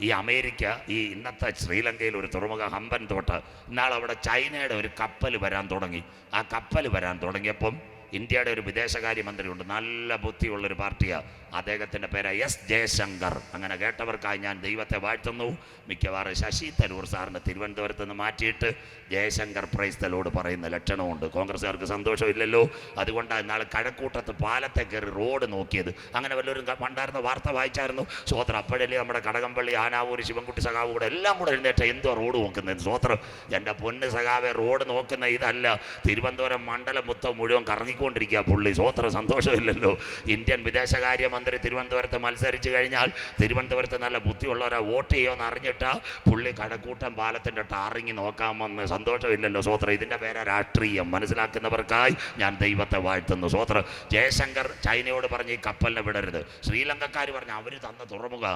ഈ അമേരിക്ക ഈ ഇന്നത്തെ ശ്രീലങ്കയിൽ ഒരു തുറമുഖ ഹമ്പൻ തോട്ട്. ഇന്നാൾ അവിടെ ചൈനയുടെ ഒരു കപ്പൽ വരാൻ തുടങ്ങി. ആ കപ്പൽ വരാൻ തുടങ്ങിയപ്പം ഇന്ത്യയുടെ ഒരു വിദേശകാര്യമന്ത്രിയുണ്ട്. നല്ല ബുദ്ധിയുള്ളൊരു പാർട്ടിയാണ് അദ്ദേഹത്തിന്റെ പേര് എസ് ജയശങ്കർ. അങ്ങനെ കേട്ടവർക്കായി ഞാൻ ദൈവത്തെ വാഴ്ത്തുന്നു. മിക്കവാറും ശശി തരൂർ സാറിന് തിരുവനന്തപുരത്ത് നിന്ന് മാറ്റിയിട്ട് ജയശങ്കർ പ്രൈസ് തലോട് പറയുന്ന ലക്ഷണമുണ്ട്. കോൺഗ്രസ്സുകാർക്ക് സന്തോഷമില്ലല്ലോ. അതുകൊണ്ടാണ് ഇന്നാൾ കഴക്കൂട്ടത്ത് പാലത്തെ കയറി റോഡ് നോക്കിയത്. അങ്ങനെ വല്ലവരും പണ്ടായിരുന്ന വാർത്ത വായിച്ചായിരുന്നു. സ്വോത്രം അപ്പോഴല്ലേ നമ്മുടെ കടകംപള്ളി ആനാവൂർ ശിവൻകുട്ടി സഖാവ് കൂടെ എല്ലാം കൂടെ എഴുന്നേറ്റ എന്തോ റോഡ് നോക്കുന്നത്? സ്വോത്രം എന്റെ പൊന്ന് സഖാവെ റോഡ് നോക്കുന്ന ഇതല്ല. തിരുവനന്തപുരം മണ്ഡലം മൊത്തം മുഴുവൻ കറങ്ങിക്കൊണ്ടിരിക്കുക പുള്ളി സ്വോത്ര സന്തോഷമില്ലല്ലോ. ഇന്ത്യൻ വിദേശകാര്യമന്ത്രി തിരുവനന്തപുരത്ത് മത്സരിച്ചു കഴിഞ്ഞാൽ തിരുവനന്തപുരത്ത് നല്ല ബുദ്ധിയുള്ളവരെ വോട്ട് ചെയ്യുമെന്ന് അറിഞ്ഞിട്ട് പുള്ളി കടക്കൂട്ടം പാലത്തിന്റെ ടാറിങ്ങി നോക്കാമെന്ന് സന്തോഷമില്ലല്ലോ സ്വോത്രം ഇതിന്റെ പേരെ രാഷ്ട്രീയം. മനസ്സിലാക്കുന്നവർക്കായി ഞാൻ ദൈവത്തെ വാഴ്ത്തുന്നു സ്വോത്രം ജയശങ്കർ ചൈനയോട് പറഞ്ഞ് ഈ കപ്പലിനെ വിടരുത്. ശ്രീലങ്കക്കാർ പറഞ്ഞ് അവർ തന്ന തുറമുഖ.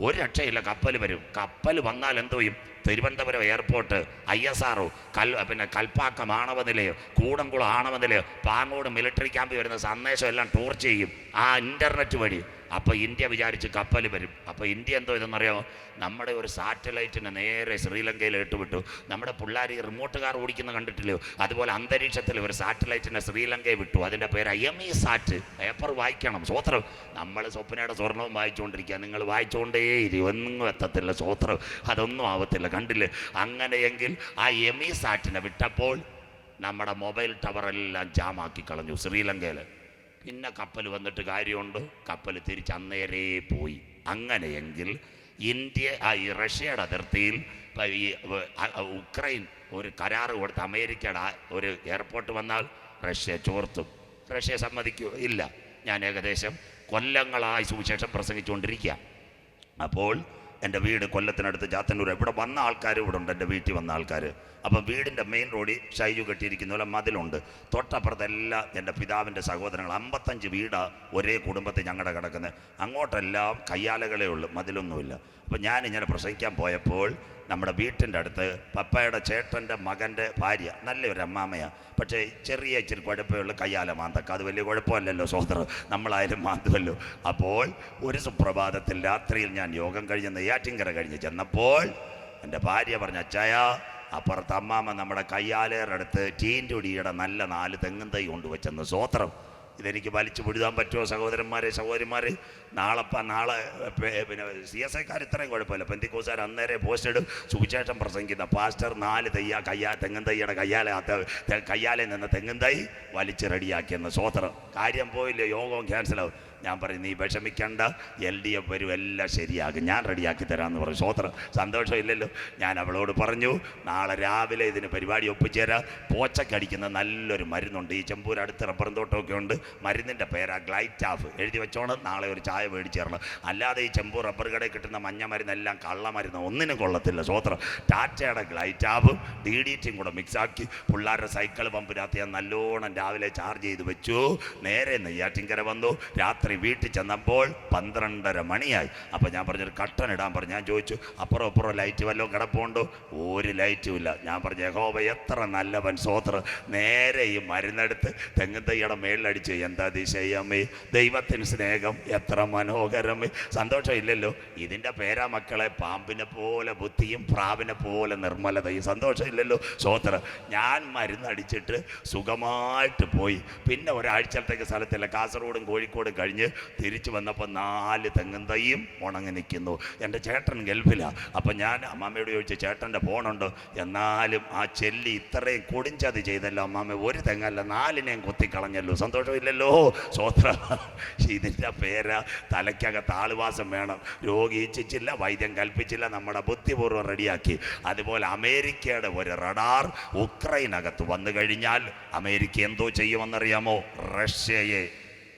ഒരു രക്ഷയില്ല കപ്പൽ വരും. കപ്പൽ വന്നാൽ എന്തോയും Thiruvananthapuram airport I S R കൽ പിന്നെ കൽപ്പാക്കം ആണവ നിലയം കൂടംകുളം ആണവ നിലയം പാങ്ങോട് മിലിറ്ററി ക്യാമ്പ് വരുന്ന സന്ദേശം എല്ലാം ടൂർ ചെയ്യും. ആ ഇന്റർനെറ്റ് വഴി. അപ്പോൾ ഇന്ത്യ വിചാരിച്ച് കപ്പൽ വരും. അപ്പോൾ ഇന്ത്യ എന്തോ ഇതെന്നറിയാമോ നമ്മുടെ ഒരു സാറ്റലൈറ്റിനെ നേരെ ശ്രീലങ്കയിൽ ഇട്ടുവിട്ടു നമ്മുടെ പിള്ളേർ ഈ റിമോട്ട് കാർ ഓടിക്കുന്ന കണ്ടിട്ടില്ലയോ? അതുപോലെ അന്തരീക്ഷത്തിൽ ഒരു സാറ്റലൈറ്റിനെ ശ്രീലങ്കയിൽ വിട്ടു. അതിന്റെ പേര് I M E sat paper വായിക്കണം. സ്വോത്രം നമ്മൾ സ്വപ്നയുടെ സ്വർണവും വായിച്ചുകൊണ്ടിരിക്കുക നിങ്ങൾ വായിച്ചുകൊണ്ടേ ഇരി ഒന്നും എത്തത്തില്ല. സ്വോത്രം അതൊന്നും ആവത്തില്ല. കണ്ടില്ലേ? അങ്ങനെയെങ്കിൽ ആ എമി സാറ്റിനെ വിട്ടപ്പോൾ നമ്മുടെ മൊബൈൽ ടവറെല്ലാം ജാമാക്കി കളഞ്ഞു ശ്രീലങ്കയിൽ പിന്നെ കപ്പൽ വന്നിട്ട് കാര്യമുണ്ട്. കപ്പൽ തിരിച്ച് അന്നേരേ പോയി. അങ്ങനെയെങ്കിൽ ഇന്ത്യ ആ ഈ റഷ്യയുടെ അതിർത്തിയിൽ ഈ ഉക്രൈൻ ഒരു കരാറ് കൊടുത്ത് അമേരിക്കയുടെ ഒരു എയർപോർട്ട് വന്നാൽ റഷ്യ ചോർത്തും. റഷ്യ സമ്മതിക്കൂ? ഇല്ല. ഞാൻ ഏകദേശം കൊല്ലങ്ങളായി സുവിശേഷം പ്രസംഗിച്ചുകൊണ്ടിരിക്കുക അപ്പോൾ എന്റെ വീട് കൊല്ലത്തിനടുത്ത് ചാത്തന്നൂർ ഇവിടെ വന്ന ആൾക്കാർ ഇവിടെ ഉണ്ട്. എന്റെ വീട്ടിൽ വന്ന ആൾക്കാർ അപ്പം വീടിന്റെ മെയിൻ റോഡിൽ ഷൈജു കെട്ടിയിരിക്കുന്ന പോലെ മതിലുണ്ട്. തൊട്ടപ്പുറത്തെല്ലാം എന്റെ പിതാവിന്റെ സഹോദരങ്ങൾ അമ്പത്തഞ്ച് വീടാ ഒരേ കുടുംബത്തിൽ ഞങ്ങളുടെ കിടക്കുന്നത് അങ്ങോട്ടെല്ലാം കയ്യാലകളേ ഉള്ളൂ മതിലൊന്നുമില്ല. അപ്പം ഞാൻ ഇങ്ങനെ പ്രസംഗിക്കാൻ പോയപ്പോൾ നമ്മുടെ വീട്ടിന്റെ അടുത്ത് പപ്പയുടെ ചേട്ടന്റെ മകന്റെ ഭാര്യ നല്ലൊരു അമ്മാമയാണ് പക്ഷേ ചെറിയ ഇച്ചിരി കുഴപ്പമുള്ള കയ്യാല മാന്തക്ക. അത് വലിയ കുഴപ്പമല്ലല്ലോ സഹോദരൻ നമ്മളായാലും മാന്തുമല്ലോ അപ്പോൾ ഒരു സുപ്രഭാതത്തിൽ രാത്രിയിൽ ഞാൻ യോഗം കഴിഞ്ഞ് നെയ്യാറ്റിങ്കര കഴിഞ്ഞ് ചെന്നപ്പോൾ എന്റെ ഭാര്യ പറഞ്ഞ അച്ചായ അപ്പുറത്ത് അമ്മാമ്മ നമ്മുടെ കയ്യാലേറടുത്ത് ടീന്റുടിയുടെ നല്ല നാല് തെങ്ങും തൈ കൊണ്ടുവച്ചെന്ന് സ്വോത്രം ഇതെനിക്ക് വലിച്ചു പിടിതാൻ പറ്റുമോ സഹോദരന്മാരെ സഹോദരിമാരെ? നാളെ നാളെ പിന്നെ സി എസ് ഐക്കാർ ഇത്രയും കുഴപ്പമില്ല. പെന്തിക്കോസാർ അന്നേരെ പോസ്റ്റ് ഇടും. സുവിശേഷം പ്രസംഗിക്കുന്ന പാസ്റ്റർ നാല് തയ്യ കയ്യാ തെങ്ങും തയ്യുടെ കയ്യാലെ കയ്യാലെ നിന്ന് തെങ്ങും തൈ വലിച്ച് റെഡിയാക്കിയെന്ന് സ്വോത്രം കാര്യം പോയില്ല യോഗവും ക്യാൻസലാവും ഞാൻ പറയും നീ വിഷമിക്കണ്ട എൽ ഡി എഫ് വരും എല്ലാം ശരിയാകും. ഞാൻ റെഡിയാക്കി തരാമെന്ന് പറഞ്ഞു. സ്വോത്രം സന്തോഷമില്ലല്ലോ. ഞാൻ അവളോട് പറഞ്ഞു നാളെ രാവിലെ ഇതിന് പരിപാടി ഒപ്പിച്ചേരാം. പോച്ചക്കടിക്കുന്ന നല്ലൊരു മരുന്നുണ്ട്. ഈ ചെമ്പൂർ അടുത്ത് റബ്ബറും തോട്ടമൊക്കെ ഉണ്ട്. മരുന്നിന്റെ പേരാ ഗ്ലൈറ്റാഫ്. എഴുതി വെച്ചോണം. നാളെ ഒരു ചായ മേടിച്ചേരണം. അല്ലാതെ ഈ ചെമ്പൂർ റബ്ബർ കടയിൽ കിട്ടുന്ന മഞ്ഞ മരുന്നെല്ലാം കള്ള മരുന്ന്. ഒന്നിനും കൊള്ളത്തില്ല സ്വോത്രം ടാറ്റയുടെ ഗ്ലൈറ്റാഫും ഡി ഡി ടിയും കൂടെ മിക്സാക്കി പിള്ളേരുടെ സൈക്കിൾ പമ്പിനകത്ത് ഞാൻ നല്ലോണം രാവിലെ ചാർജ് ചെയ്ത് വെച്ചു. നേരെ നെയ്യാറ്റിങ്കര വന്നു. രാത്രി വീട്ടിൽ ചെന്നപ്പോൾ പന്ത്രണ്ടര മണിയായി. അപ്പോൾ ഞാൻ പറഞ്ഞൊരു കട്ടൻ ഇടാൻ പറഞ്ഞു. ഞാൻ ചോദിച്ചു അപ്പുറം അപ്പുറം ലൈറ്റ് വല്ലതും കിടപ്പുണ്ടോ? ഒരു ലൈറ്റും ഇല്ല. ഞാൻ പറഞ്ഞു യഹോവ എത്ര നല്ലവൻ സ്വോത്ര നേരെ ഈ മരുന്നെടുത്ത് തെങ്ങ് തയ്യുടെ മേളിലടിച്ച് എന്താ ദിശയമ്മേ ദൈവത്തിന് സ്നേഹം എത്ര മനോഹരമേ സന്തോഷമില്ലല്ലോ ഇതിന്റെ പേരാ മക്കളെ പാമ്പിനെ പോലെ ബുദ്ധിയും പ്രാവിനെ പോലെ നിർമ്മലതയും. സന്തോഷമില്ലല്ലോ സ്വോത്ര ഞാൻ മരുന്നടിച്ചിട്ട് സുഖമായിട്ട് പോയി. പിന്നെ ഒരാഴ്ചത്തേക്ക് സ്ഥലത്തില്ല. കാസർഗോഡും കോഴിക്കോടും കഴിഞ്ഞ് തിരിച്ചു വന്നപ്പോൾ നാല് തെങ്ങും തൈയും ഉണങ്ങി നിൽക്കുന്നു. എന്റെ ചേട്ടൻ ഗൾഫിലാണ് അപ്പം ഞാൻ അമ്മാമ്മയോട് ചോദിച്ച ചേട്ടന്റെ ഫോണുണ്ട്? എന്നാലും ആ ചെല്ലി ഇത്രയും കൊടിഞ്ചത് ചെയ്തല്ലോ അമ്മാമ്മ. ഒരു തെങ്ങല്ല നാലിനെയും കൊത്തിക്കളഞ്ഞല്ലോ. സന്തോഷമില്ലല്ലോ. സ്വോത്ര ഇതിന്റെ പേര. തലയ്ക്കകത്ത് ആളുവാസം വേണം. രോഗി ഇച്ഛിച്ചില്ല വൈദ്യം കൽപ്പിച്ചില്ല നമ്മുടെ ബുദ്ധിപൂർവം റെഡിയാക്കി. അതുപോലെ അമേരിക്കയുടെ ഒരു റഡാർ ഉക്രൈനകത്ത് വന്നു കഴിഞ്ഞാൽ അമേരിക്ക എന്തോ ചെയ്യുമെന്നറിയാമോ? റഷ്യയെ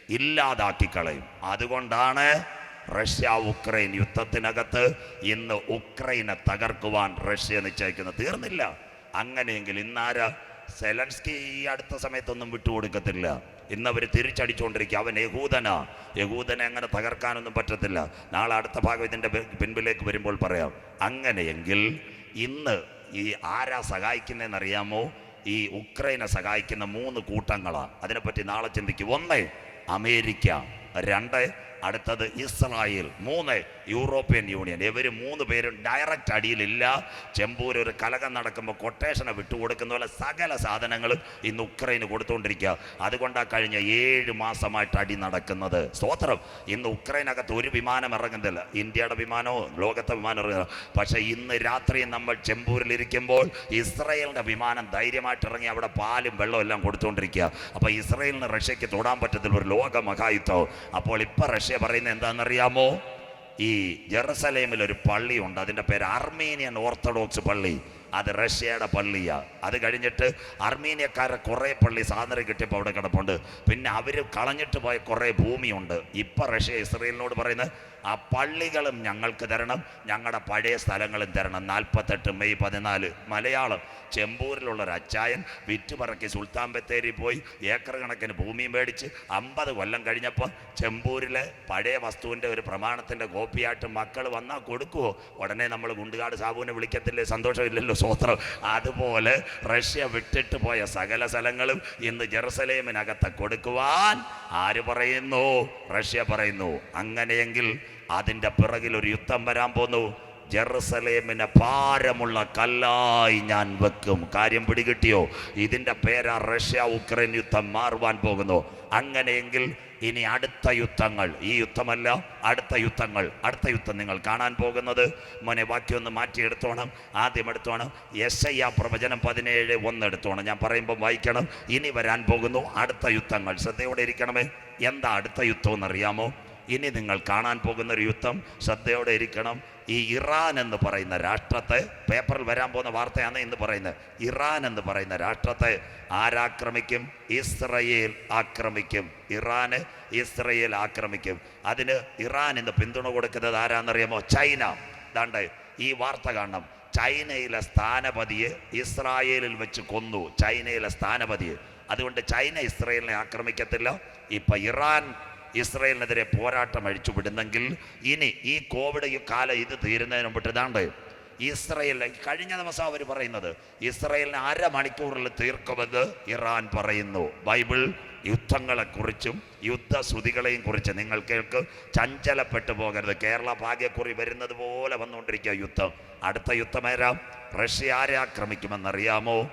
ഇല്ലാതാക്കി കളയും അതുകൊണ്ടാണ് റഷ്യ ഉക്രൈൻ യുദ്ധത്തിനകത്ത് ഇന്ന് ഉക്രൈനെ തകർക്കുവാൻ റഷ്യ നിശ്ചയിക്കുന്നത്. തീർന്നില്ല. അങ്ങനെയെങ്കിൽ ഇന്നാര് സെലൻസ്കി ഈ അടുത്ത സമയത്തൊന്നും വിട്ടുകൊടുക്കത്തില്ല. ഇന്ന് അവർ തിരിച്ചടിച്ചുകൊണ്ടിരിക്കുക അവൻ യഹൂദനാ. യഹൂദനെ അങ്ങനെ തകർക്കാനൊന്നും പറ്റത്തില്ല. നാളെ അടുത്ത ഭാഗം ഇതിന്റെ പിൻപിലേക്ക് വരുമ്പോൾ പറയാം. അങ്ങനെയെങ്കിൽ ഇന്ന് ഈ ആരാ സഹായിക്കുന്നതെന്നറിയാമോ ഈ ഉക്രൈനെ സഹായിക്കുന്ന മൂന്ന് കൂട്ടങ്ങളാണ് അതിനെപ്പറ്റി നാളെ ചിന്തിക്കും. ഒന്ന് അമേരിക്ക. രണ്ട് അടുത്തത് ഇസ്രായേൽ. മൂന്ന് യൂറോപ്യൻ യൂണിയൻ. ഇവർ മൂന്ന് പേരും ഡയറക്റ്റ് അടിയിലില്ല. ചെമ്പൂർ ഒരു കലകം നടക്കുമ്പോൾ കൊട്ടേഷനെ വിട്ടുകൊടുക്കുന്ന പോലെ സകല സാധനങ്ങൾ ഇന്ന് ഉക്രൈന് കൊടുത്തുകൊണ്ടിരിക്കുക അതുകൊണ്ടാണ് കഴിഞ്ഞ ഏഴ് മാസമായിട്ട് അടി നടക്കുന്നത്. സ്തോത്രം. ഇന്ന് ഉക്രൈനകത്ത് ഒരു വിമാനം ഇറങ്ങുന്നില്ല. ഇന്ത്യയുടെ വിമാനമോ ലോകത്തെ വിമാനം ഇറങ്ങുന്നില്ല. പക്ഷേ ഇന്ന് രാത്രി നമ്മൾ ചെമ്പൂരിലിരിക്കുമ്പോൾ ഇസ്രയേലിന്റെ വിമാനം ധൈര്യമായിട്ട് ഇറങ്ങി അവിടെ പാലും വെള്ളവും എല്ലാം കൊടുത്തുകൊണ്ടിരിക്കുക അപ്പോൾ ഇസ്രയേലിന് റഷ്യക്ക് തൊടാൻ പറ്റത്തില്ല ഒരു ലോക മഹായുദ്ധം അപ്പോൾ ഇപ്പോൾ റഷ്യ പറയുന്നത് എന്താണെന്നറിയാമോ? ഈ ജെറുസലേമിൽ ഒരു പള്ളിയുണ്ട്. അതിന്റെ പേര് അർമേനിയൻ ഓർത്തഡോക്സ് പള്ളി. അത് റഷ്യയുടെ പള്ളിയാണ് അത് കഴിഞ്ഞിട്ട് അർമീനിയക്കാരെ കുറേ പള്ളി സ്വാതന്ത്ര്യം കിട്ടിയപ്പോൾ അവിടെ കിടപ്പുണ്ട്. പിന്നെ അവർ കളഞ്ഞിട്ട് പോയ കുറേ ഭൂമിയുണ്ട്. ഇപ്പം റഷ്യ ഇസ്രയേലിനോട് പറയുന്നത് ആ പള്ളികളും ഞങ്ങൾക്ക് തരണം. ഞങ്ങളുടെ പഴയ സ്ഥലങ്ങളും തരണം. നാൽപ്പത്തെട്ട് മെയ് പതിനാല്. മലയാളം. ചെമ്പൂരിലുള്ള ഒരു അച്ചായൻ വിറ്റുപറക്കി സുൽത്താൻ ബത്തേരി പോയി ഏക്കർ കണക്കിന് ഭൂമി മേടിച്ച് അമ്പത് കൊല്ലം കഴിഞ്ഞപ്പോൾ ചെമ്പൂരിലെ പഴയ വസ്തുവിന്റെ ഒരു പ്രമാണത്തിന്റെ കോപ്പിയായിട്ട് മക്കൾ വന്നാൽ കൊടുക്കുമോ ഉടനെ നമ്മൾ ഗുണ്ടുകാട് സാബുവിനെ വിളിക്കത്തില്ലേ? സന്തോഷമില്ലല്ലോ സ്വത്രം അതുപോലെ റഷ്യ വിട്ടിട്ട് പോയ സകല സ്ഥലങ്ങളും ഇന്ന് ജെറുസലേമിനകത്ത് കൊടുക്കുവാൻ ആര് പറയുന്നു? റഷ്യ പറയുന്നു. അങ്ങനെയെങ്കിൽ അതിന്റെ പിറകിൽ ഒരു യുദ്ധം വരാൻ പോന്നു. ജെറുസലേമിനെ ഭാരമുള്ള കല്ലായി ഞാൻ വെക്കും. കാര്യം പിടികിട്ടിയോ? ഇതിന്റെ പേരാ റഷ്യ ഉക്രൈൻ യുദ്ധം മാറുവാൻ പോകുന്നു. അങ്ങനെയെങ്കിൽ ഇനി അടുത്ത യുദ്ധങ്ങൾ ഈ യുദ്ധമല്ല അടുത്ത യുദ്ധങ്ങൾ അടുത്ത യുദ്ധം നിങ്ങൾ കാണാൻ പോകുന്നത്. മോനെ വാക്യം ഒന്ന് മാറ്റിയെടുത്തോണം ആദ്യം എടുത്തോണം. എസ് ഐ ആ പ്രവചനം പതിനേഴ് ഒന്ന് എടുത്തോണം. ഞാൻ പറയുമ്പോൾ വായിക്കണം. ഇനി വരാൻ പോകുന്നു അടുത്ത യുദ്ധങ്ങൾ. ശ്രദ്ധയോടെ ഇരിക്കണമേ. എന്താ അടുത്ത യുദ്ധം എന്നറിയാമോ? ഇനി നിങ്ങൾ കാണാൻ പോകുന്ന ഒരു യുദ്ധം ശ്രദ്ധയോടെ ഇരിക്കണം. ഈ ഇറാൻ എന്ന് പറയുന്ന രാഷ്ട്രത്തെ പേപ്പറിൽ വരാൻ പോകുന്ന വാർത്തയാണ് ഇന്ന് പറയുന്നത്. ഇറാൻ എന്ന് പറയുന്ന രാഷ്ട്രത്തെ ആരാക്രമിക്കും? ഇസ്രയേൽ ആക്രമിക്കും. ഇറാന് ഇസ്രയേൽ ആക്രമിക്കും. അതിന് ഇറാൻ ഇന്ന് പിന്തുണ കൊടുക്കുന്നത് ആരാന്നറിയാമോ? ചൈന. ദാണ്ട് ഈ വാർത്ത കാണണം. ചൈനയിലെ സ്ഥാനപതിയെ ഇസ്രായേലിൽ വെച്ച് കൊന്നു. ചൈനയിലെ സ്ഥാനപതിയെ. അതുകൊണ്ട് ചൈന ഇസ്രയേലിനെ ആക്രമിക്കത്തില്ല. ഇപ്പൊ ഇറാൻ ഇസ്രയേലിനെതിരെ പോരാട്ടം അഴിച്ചുവിടുന്നെങ്കിൽ ഇനി ഈ കോവിഡ് ഈ കാലം ഇത് തീരുന്നതിന് മുമ്പിട്ട് ഇതാണ്ട് ഇസ്രയേൽ കഴിഞ്ഞ ദിവസം അവർ പറയുന്നത് ഇസ്രയേലിന് അരമണിക്കൂറിൽ തീർക്കുമെന്ന് ഇറാൻ പറയുന്നു. ബൈബിൾ യുദ്ധങ്ങളെക്കുറിച്ചും യുദ്ധശ്രുതികളെയും കുറിച്ച് നിങ്ങൾ കേൾക്ക്. ചഞ്ചലപ്പെട്ടു പോകരുത്. കേരള ഭാഗ്യക്കുറി വരുന്നത് പോലെ വന്നുകൊണ്ടിരിക്കുക യുദ്ധം. അടുത്ത യുദ്ധമേരാം റഷ്യ ആരെ ആക്രമിക്കുമെന്നറിയാമോ?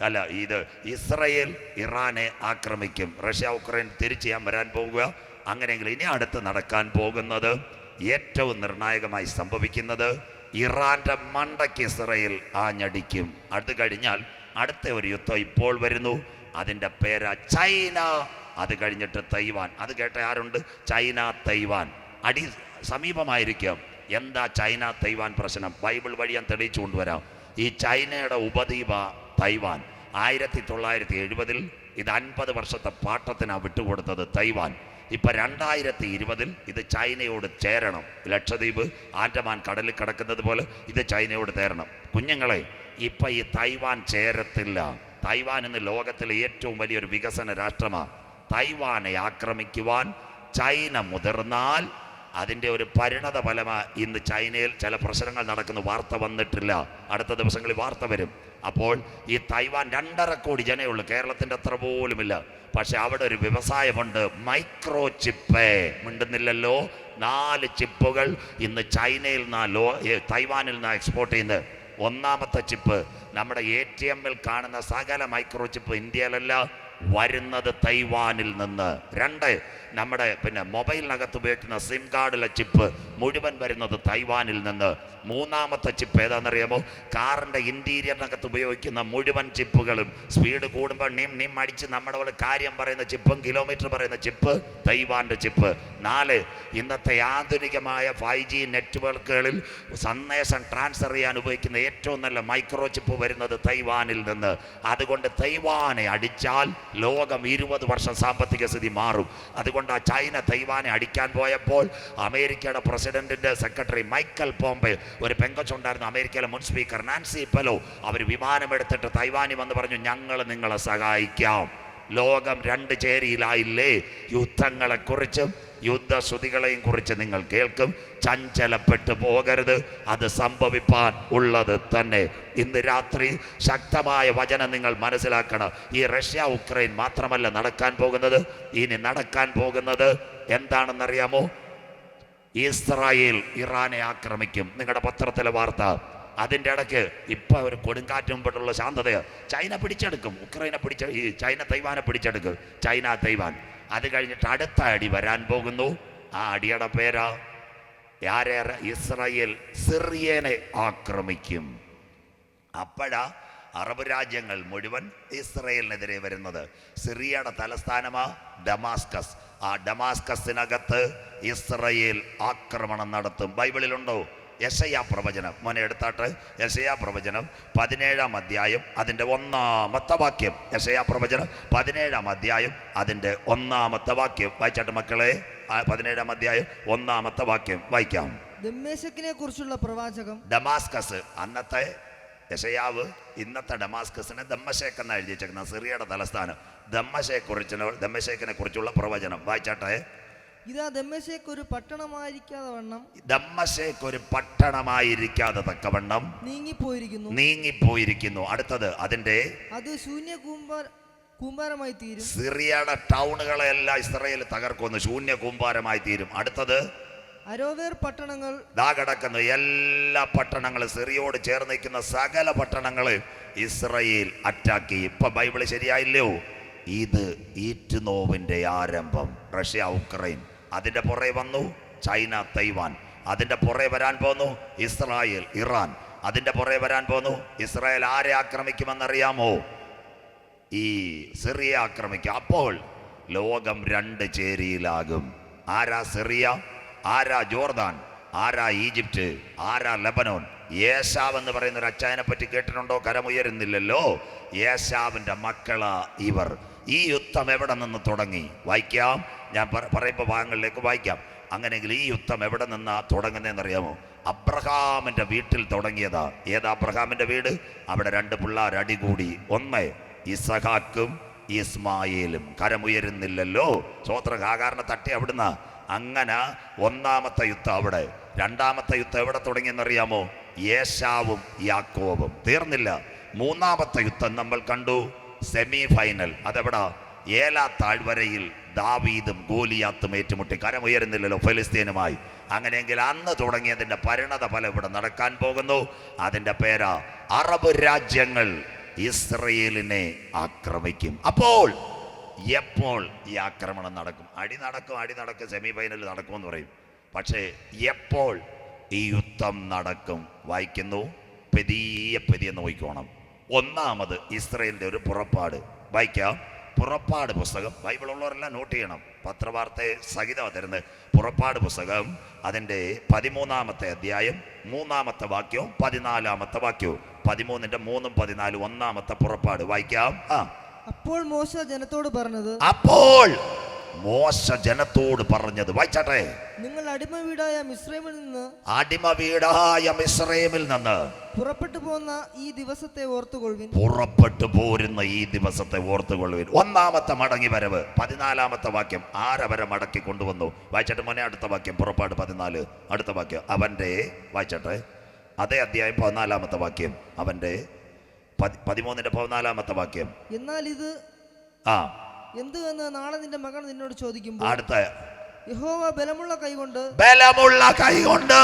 അല്ല ഇത് ഇസ്രയേൽ ഇറാനെ ആക്രമിക്കും. റഷ്യ ഉക്രൈൻ തിരിച്ചു ചെയ്യാൻ വരാൻ പോകുക അങ്ങനെയെങ്കിൽ ഇനി അടുത്ത് നടക്കാൻ പോകുന്നത് ഏറ്റവും നിർണായകമായി സംഭവിക്കുന്നത് ഇറാന്റെ മണ്ടയ്ക്ക് ഇസ്രയേൽ ആഞ്ഞടിക്കും. അത് കഴിഞ്ഞാൽ അടുത്ത ഒരു യുദ്ധം ഇപ്പോൾ വരുന്നു. അതിന്റെ പേരാ ചൈന. അത് കഴിഞ്ഞിട്ട് തൈവാൻ. അത് കേട്ട ആരുണ്ട്? China Taiwan. അടി സമീപമായിരിക്കും. എന്താ ചൈന തൈവാൻ പ്രശ്നം? ബൈബിൾ വഴി ഞാൻ തെളിയിച്ചു കൊണ്ടുവരാം ഈ ചൈനയുടെ ഉപദ്വീപ തൈവാൻ. ആയിരത്തി തൊള്ളായിരത്തി എഴുപതിൽ ഇത് അൻപത് വർഷത്തെ പാട്ടത്തിനാണ് വിട്ടുകൊടുത്തത് തൈവാൻ. ഇപ്പൊ രണ്ടായിരത്തി ഇരുപതിൽ ഇത് ചൈനയോട് ചേരണം. ലക്ഷദ്വീപ് ആൻഡമാൻ കടലിൽ കിടക്കുന്നത് പോലെ ഇത് ചൈനയോട് ചേരണം കുഞ്ഞുങ്ങളെ ഇപ്പൊ ഈ തൈവാൻ ചേരത്തില്ല. തൈവാൻ ഇന്ന് ലോകത്തിലെ ഏറ്റവും വലിയൊരു വികസന രാഷ്ട്രമാണ് തൈവാനെ ആക്രമിക്കുവാൻ ചൈന മുതിർന്നാൽ അതിന്റെ ഒരു പരിണത ഫലമായി ഇന്ന് ചൈനയിൽ ചില പ്രശ്നങ്ങൾ നടക്കുന്ന. വാർത്ത വന്നിട്ടില്ല. അടുത്ത ദിവസങ്ങളിൽ വാർത്ത വരും. അപ്പോൾ ഈ തൈവാൻ രണ്ടര കോടി ജനമേ ഉള്ളൂ. കേരളത്തിന്റെ അത്ര പോലുമില്ല. പക്ഷെ അവിടെ ഒരു വ്യവസായമുണ്ട് മൈക്രോ ചിപ്പ് മിണ്ടുന്നില്ലല്ലോ. നാല് ചിപ്പുകൾ ഇന്ന് ചൈനയിൽ നിന്നാ ലോ തൈവാനിൽ നിന്നാണ് എക്സ്പോർട്ട് ചെയ്യുന്നത്. ഒന്നാമത്തെ ചിപ്പ് നമ്മുടെ എ ടി എമ്മിൽ കാണുന്ന സകല മൈക്രോ ചിപ്പ് ഇന്ത്യയിലല്ല വരുന്നത് തൈവാനിൽ നിന്ന്. രണ്ട് നമ്മുടെ പിന്നെ മൊബൈലിനകത്ത് ഉപയോഗിക്കുന്ന സിം കാർഡിലെ ചിപ്പ് മുഴുവൻ വരുന്നത് തൈവാനിൽ നിന്ന്. മൂന്നാമത്തെ ചിപ്പ് ഏതാണെന്നറിയാമോ? കാറിന്റെ ഇന്റീരിയറിനകത്ത് ഉപയോഗിക്കുന്ന മുഴുവൻ ചിപ്പുകളും. സ്പീഡ് കൂടുമ്പോൾ നിം നിം അടിച്ച് നമ്മുടെ പോലെ കാര്യം പറയുന്ന ചിപ്പും കിലോമീറ്റർ പറയുന്ന ചിപ്പ് തൈവാന്റെ ചിപ്പ്. നാല് ഇന്നത്തെ ആധുനികമായ ഫൈവ് ജി നെറ്റ്വർക്കുകളിൽ സന്ദേശം ട്രാൻസ്ഫർ ചെയ്യാൻ ഉപയോഗിക്കുന്ന ഏറ്റവും നല്ല മൈക്രോ ചിപ്പ് വരുന്നത് തൈവാനിൽ നിന്ന്. അതുകൊണ്ട് തൈവാനെ അടിച്ചാൽ ലോകം ഇരുപത് വർഷം സാമ്പത്തിക സ്ഥിതി മാറും. അതുകൊണ്ട് ആ ചൈന തൈവാനെ അടിക്കാൻ പോയപ്പോൾ അമേരിക്കയുടെ പ്രസിഡന്റിന്റെ സെക്രട്ടറി മൈക്കൽ പോംബെ ഒരു പെങ്കൊച്ചുണ്ടായിരുന്നു അമേരിക്കയിലെ മുൻ സ്പീക്കർ നാൻസി പെലോ. അവർ വിമാനമെടുത്തിട്ട് തൈവാനി വന്ന് പറഞ്ഞു ഞങ്ങൾ നിങ്ങളെ സഹായിക്കാം. ലോകം രണ്ട് ചേരിയിലായില്ലേ? യുദ്ധങ്ങളെക്കുറിച്ചും യുദ്ധശ്രുതികളെയും കുറിച്ച് നിങ്ങൾ കേൾക്കും. ചഞ്ചലപ്പെട്ടു പോകരുത്. അത് സംഭവിപ്പാൻ ഉള്ളത് തന്നെ. ഇന്ന് രാത്രി ശക്തമായ വചനം നിങ്ങൾ മനസ്സിലാക്കണം. ഈ റഷ്യ ഉക്രൈൻ മാത്രമല്ല നടക്കാൻ പോകുന്നത്. ഇനി നടക്കാൻ പോകുന്നത് എന്താണെന്നറിയാമോ? ഇസ്രായേൽ ഇറാനെ ആക്രമിക്കും. നിങ്ങളുടെ പത്രത്തിലെ വാർത്ത. അതിന്റെ ഇടയ്ക്ക് ഇപ്പം ഒരു കൊടുങ്കാറ്റും പെട്ടുള്ള ശാന്തത. ചൈന പിടിച്ചെടുക്കും. ഉക്രൈനെ പിടിച്ച ഈ ചൈന തൈവാനെ പിടിച്ചെടുക്കും. China Taiwan. അത് കഴിഞ്ഞിട്ട് അടുത്ത അടി വരാൻ പോകുന്നു. ആ അടിയുടെ പേരാ ആരേറെ ഇസ്രയേൽ സിറിയനെ ആക്രമിക്കും. അപ്പോഴാ അറബ് രാജ്യങ്ങൾ മുഴുവൻ ഇസ്രയേലിനെതിരെ വരുന്നത്. സിറിയയുടെ തലസ്ഥാനമാ ഡമാസ്കസ്. ആ ഡമാസ്കസിനകത്ത് ഇസ്രയേൽ ആക്രമണം നടത്തും. ബൈബിളിലുണ്ടോ? യശയാ പ്രവചനം. മോനെ എടുത്താട്ട്. യശയാ പ്രവചനം. പതിനേഴാം അധ്യായം അതിന്റെ ഒന്നാമത്തെ വാക്യം. യശയാ പ്രവചനം. പതിനേഴാം അധ്യായം അതിന്റെ ഒന്നാമത്തെ വാക്യം. വായിച്ചാട്ട് മക്കളെ. പതിനേഴാം അധ്യായം ഒന്നാമത്തെ വാക്യം വായിക്കാം. ദമ്മേശക്കിനെ കുറിച്ചുള്ള പ്രവാചകം. ഡമാസ്കസ് അന്നത്തെ യശയാവ് ഇന്നത്തെ ഡമാസ്കസിനെ ദമ്മശേഖ് എന്ന് എഴുതി വെച്ചേക്കുന്ന സിറിയയുടെ തലസ്ഥാനം. ദമ്മശേഖ് കുറിച്ച് ദമ്മശേഖിനെ കുറിച്ചുള്ള പ്രവചനം. വായിച്ചാട്ടെ. ഇതാ ദമ്മശേക്ക് ഒരു പട്ടണമായിരിക്കാതെ വണ്ണം. ദമ്മശേക്ക് ഒരു പട്ടണമായിരിക്കാതെ തക്കവണ്ണം നീങ്ങിപ്പോയിരിക്കുന്നു. നീങ്ങിപ്പോയിരിക്കുന്നു. അടുത്തത് അതിന്റെ അത് ശൂന്യ കൂമ്പാര കൂമ്പാരമായി തീരും. സിറിയയുടെ ടൗണുകളെല്ലാം ഇസ്രയേൽ തകർക്കുന്നു ശൂന്യ കൂമ്പാരമായി തീരും. അടുത്തത് അരോവേർ പട്ടണങ്ങൾ. ദാ കിടക്കുന്നു. എല്ലാ പട്ടണങ്ങളും സിറിയോട് ചേർന്ന് നിൽക്കുന്ന സകല പട്ടണങ്ങൾ ഇസ്രയേൽ അറ്റാക്ക് ചെയ്യും. ഇപ്പൊ ബൈബിൾ ശരിയായില്ലയോ? ഇത് ഈറ്റുനോവിന്റെ ആരംഭം. Russia Ukraine. അതിന്റെ പുറകെ വന്നു ചൈന തൈവാൻ. അതിന്റെ പുറകെ വരാൻ പോന്നു ഇസ്രായേൽ ഇറാൻ. അതിന്റെ പുറകെ വരാൻ പോന്നു ഇസ്രായേൽ ആരെ ആക്രമിക്കുമെന്നറിയാമോ? ഈ സിറിയ ആക്രമിക്കും. അപ്പോൾ ലോകം രണ്ട് ചേരിയിലാകും. ആരാ സിറിയ? ആരാ ജോർദാൻ? ആരാ ഈജിപ്റ്റ്? ആരാ ലബനോൻ? യേശാവ് എന്ന് പറയുന്ന ഒരു അച്ചായനെ പറ്റി കേട്ടിട്ടുണ്ടോ? കരമുയരുന്നില്ലല്ലോ. യേശാവിന്റെ മക്കള ഇവർ. ഈ യുദ്ധം എവിടെ നിന്ന് തുടങ്ങി? വായിക്കാം. ഞാൻ പറ- പറയുമ്പോൾ ഭാഗങ്ങളിലേക്ക് വായിക്കാം. അങ്ങനെയെങ്കിൽ ഈ യുദ്ധം എവിടെ നിന്നാ തുടങ്ങുന്നതെന്നറിയാമോ? അബ്രഹാമിന്റെ വീട്ടിൽ തുടങ്ങിയതാ. ഏതാ അബ്രഹാമിന്റെ വീട്? അവിടെ രണ്ട് പിള്ളേർ അടികൂടി. ഒന്ന് ഇസഹാക്കും ഇസ്മായിലും. കരമുയരുന്നില്ലല്ലോ. സ്വോത്ര ഹാകാറിനെ തട്ടി അവിടുന്ന്. അങ്ങനെ ഒന്നാമത്തെ യുദ്ധം അവിടെ. രണ്ടാമത്തെ യുദ്ധം എവിടെ തുടങ്ങിയെന്നറിയാമോ? യേശാവും യാക്കോവും തീർന്നില്ല. മൂന്നാമത്തെ യുദ്ധം നമ്മൾ കണ്ടു. Semi final അതെവിടാ? ഏലാ താഴ്വരയിൽ ദാവീദും ഗോലിയാത്തും ഏറ്റുമുട്ടി. കരമുയരുന്നില്ലല്ലോ ഫലസ്തീനുമായി. അങ്ങനെയെങ്കിൽ അന്ന് തുടങ്ങിയതിന്റെ പരിണത ഫലം ഇവിടെ നടക്കാൻ പോകുന്നു. അതിന്റെ പേരാ അറബ് രാജ്യങ്ങൾ ഇസ്രയേലിനെ ആക്രമിക്കും. അപ്പോൾ എപ്പോൾ ഈ ആക്രമണം നടക്കും? അടി നടക്കും അടി നടക്കും സെമി ഫൈനൽ നടക്കുമെന്ന് പറയും. പക്ഷേ എപ്പോൾ ഈ യുദ്ധം നടക്കും. വായിക്കുന്നു. പെതിയെ പെതിയെ നോക്കിക്കോണം ഒന്നാമത് ഇസ്രയേലിന്റെ ഒരു പുറപ്പാട്. വായിക്കാം. പുറപ്പാട് പുസ്തകം. ബൈബിൾ ഉള്ളവരെല്ലാം നോട്ട് ചെയ്യണം. പത്രവാർത്തയെ സഹിതം തരുന്നത് പുറപ്പാട് പുസ്തകം. അതിന്റെ പതിമൂന്നാമത്തെ അധ്യായം മൂന്നാമത്തെ വാക്യവും പതിനാലാമത്തെ വാക്യവും. പതിമൂന്നിന്റെ മൂന്നും പതിനാലും ഒന്നാമത്തെ പുറപ്പാട്. വായിക്കാം. ആ. അപ്പോൾ മോശ ജനത്തോട് പറഞ്ഞത് അപ്പോൾ മോശ ജനത്തോട് പറഞ്ഞത്. വായിച്ചാട്ടെ. നിങ്ങൾ അടിമ വീടായ മിശ്രമിൽ നിന്ന് അടിമ വീടായ മിശ്രമിൽ നിന്ന് പുറപ്പെട്ടു പോകുന്ന ഈ ദിവസത്തെ ഓർത്തുകൊള്ളുവിൻ. പുറപ്പെട്ടു പോരുന്ന ഈ ദിവസത്തെ ഓർത്തുകൊള്ളുവിൻ. ഒന്നാമത്തെ മടങ്ങി വരവ്. പതിനാലാമത്തെ വാക്യം ആരവരെ മടക്കി കൊണ്ടുവന്നു? വായിച്ചിട്ട് മോനെ അടുത്ത വാക്യം. പുറപ്പാട് പതിനാല്. അടുത്ത വാക്യം. അവന്റെ വായിച്ചട്ടെ. അതേ അധ്യായം പതിനാലാമത്തെ വാക്യം. അവന്റെ പതി- പതിമൂന്നിന്റെ പതിനാലാമത്തെ വാക്യം. എന്നാൽ ഇത് ആ. എന്ത് എന്ന് നാളെ നിന്റെ മകൻ നിന്നോട് ചോദിക്കുമ്പോൾ അടുത്ത യഹോവ ബലമുള്ള കൈകൊണ്ട് ബലമുള്ള കൈകൊണ്ട്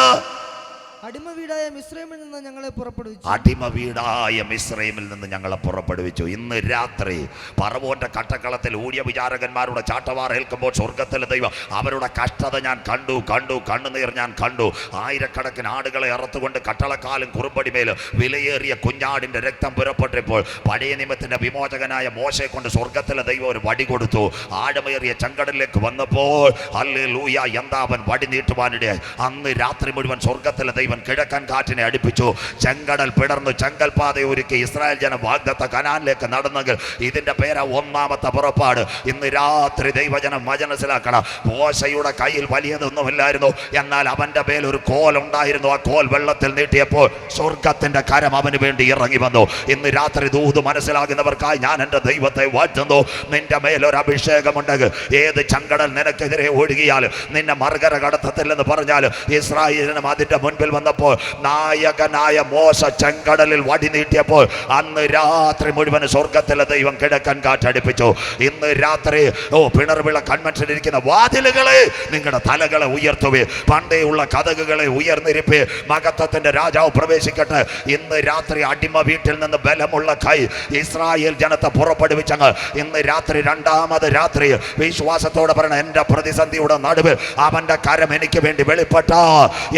അടിമ വീടായ മിശ്രമിൽ നിന്ന് ഞങ്ങളെ പുറപ്പെടുവിച്ചു. അടിമ വീടായ മിശ്രമിൽ നിന്ന് ഞങ്ങളെ പുറപ്പെടുവിച്ചു. ഇന്ന് രാത്രി പറവോന്റെ കട്ടക്കളത്തിൽ ഊഴിയ വിചാരകന്മാരുടെ ചാട്ടവാർ ഏൽക്കുമ്പോൾ സ്വർഗത്തിലെ ദൈവം അവരുടെ കഷ്ടത ഞാൻ കണ്ടു കണ്ടു കണ്ണുനീർ ഞാൻ കണ്ടു. ആയിരക്കണക്കിന് ആടുകളെ അറുത്തുകൊണ്ട് കട്ടളക്കാലും കുറുമ്പടിമേൽ വിലയേറിയ കുഞ്ഞാടിന്റെ രക്തം പുറപ്പെട്ടപ്പോൾ പഴയ നിയമത്തിന്റെ വിമോചകനായ മോശയെ കൊണ്ട് സ്വർഗത്തിലെ ദൈവം ഒരു വടി കൊടുത്തു. ആഴമേറിയ ചങ്കടലിലേക്ക് വന്നപ്പോൾ അല്ലേ ലൂയ എന്താ അവൻ വടി നീട്ടുവാനിടയായി? അന്ന് രാത്രി മുഴുവൻ സ്വർഗത്തിലെ ദൈവം കിഴക്കൻ കാറ്റിനെ അടുപ്പിച്ചു. ചെങ്കടൽ പിടർന്നു ചെങ്കൽപാത ഒരുക്കി ഇസ്രായേൽ ജനം വാഗ്ദത്ത കനാനിലേക്ക് നടന്നെങ്കിൽ ഇതിന്റെ പേരാ ഒന്നാമത്തെ പുറപ്പാട്. ഇന്ന് രാത്രി ദൈവജനം മനസ്സിലാക്കണം മോശയുടെ കയ്യിൽ വലിയതൊന്നുമില്ലായിരുന്നു. എന്നാൽ അവന്റെ മേൽ ഒരു കോൽ ഉണ്ടായിരുന്നു. ആ കോൽ വെള്ളത്തിൽ നീട്ടിയപ്പോൾ സ്വർഗത്തിന്റെ കരം അവന് വേണ്ടി ഇറങ്ങി വന്നു. ഇന്ന് രാത്രി ദൂത് മനസ്സിലാകുന്നവർക്കായി ഞാൻ എന്റെ ദൈവത്തെ വാഴ്ത്തുന്നു. നിന്റെ മേലൊരു അഭിഷേകമുണ്ടെങ്കിൽ ഏത് ചങ്കടൽ നിനക്കെതിരെ ഒഴുകിയാൽ നിന്നെ മർഗര കടത്തത്തില്ലെന്ന് പറഞ്ഞാൽ ഇസ്രായേലിനും അതിന്റെ മുൻപിൽ വന്നപ്പോൾ നായകനായ മോശ ചെങ്കടലിൽ വടി നീട്ടിയപ്പോൾ അന്ന് രാത്രി മുഴുവൻ സ്വർഗത്തിലെ ദൈവം കിടക്കൻ കാറ്റടിപ്പിച്ചു ഇന്ന് രാത്രി ഓ പിണർവിള കൺവെൻഷൻ ഇരിക്കുന്ന വാതിലുകളെ നിങ്ങളുടെ തലകളെ ഉയർത്തുവേ പണ്ടേയുള്ള കഥകുകളെ ഉയർന്നിരിപ്പ്. മകത്വത്തിന്റെ രാജാവ് പ്രവേശിക്കട്ടെ. ഇന്ന് രാത്രി അടിമ വീട്ടിൽ നിന്ന് ബലമുള്ള കൈ ഇസ്രായേൽ ജനത്തെ പുറപ്പെടുവിച്ചങ്ങ്. ഇന്ന് രാത്രി രണ്ടാമത് രാത്രി വിശ്വാസത്തോടെ പറയണം എന്റെ പ്രതിസന്ധിയുടെ നടുവ് അവന്റെ കരം എനിക്ക് വേണ്ടി വെളിപ്പെട്ട.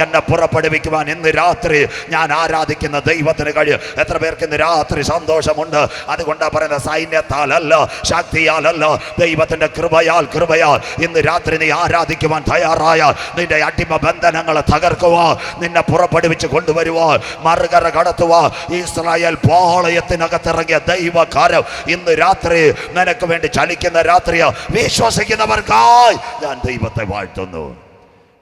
എന്നെ പുറപ്പെടുവിക്കുവാൻ ഇന്ന് രാത്രി ഞാൻ ആരാധിക്കുന്ന ദൈവത്തിന് കഴിയും എത്ര പേർക്ക് ഇന്ന് രാത്രി സന്തോഷമുണ്ട്? അതുകൊണ്ടാണ് പറയുന്നത് സൈന്യത്താലല്ല ശക്തിയാലല്ല ദൈവത്തിന്റെ കൃപയാൽ കൃപയാൽ. ഇന്ന് രാത്രി നീ ആരാധിക്കുവാൻ തയ്യാറായ നിന്റെ അടിമ ബന്ധനങ്ങളെ തകർക്കുവാ നിന്നെ പുറപ്പെടുവിച്ച് കൊണ്ടുവരുവാ മറുകര കടത്തുവാ. ഇസ്രായേൽ പാളയത്തിനകത്തിറങ്ങിയ ദൈവകാരം ഇന്ന് രാത്രി നിനക്ക് വേണ്ടി ചലിക്കുന്ന രാത്രിയാ. വിശ്വസിക്കുന്നവർക്കായി ഞാൻ ദൈവത്തെ വാഴ്ത്തുന്നു.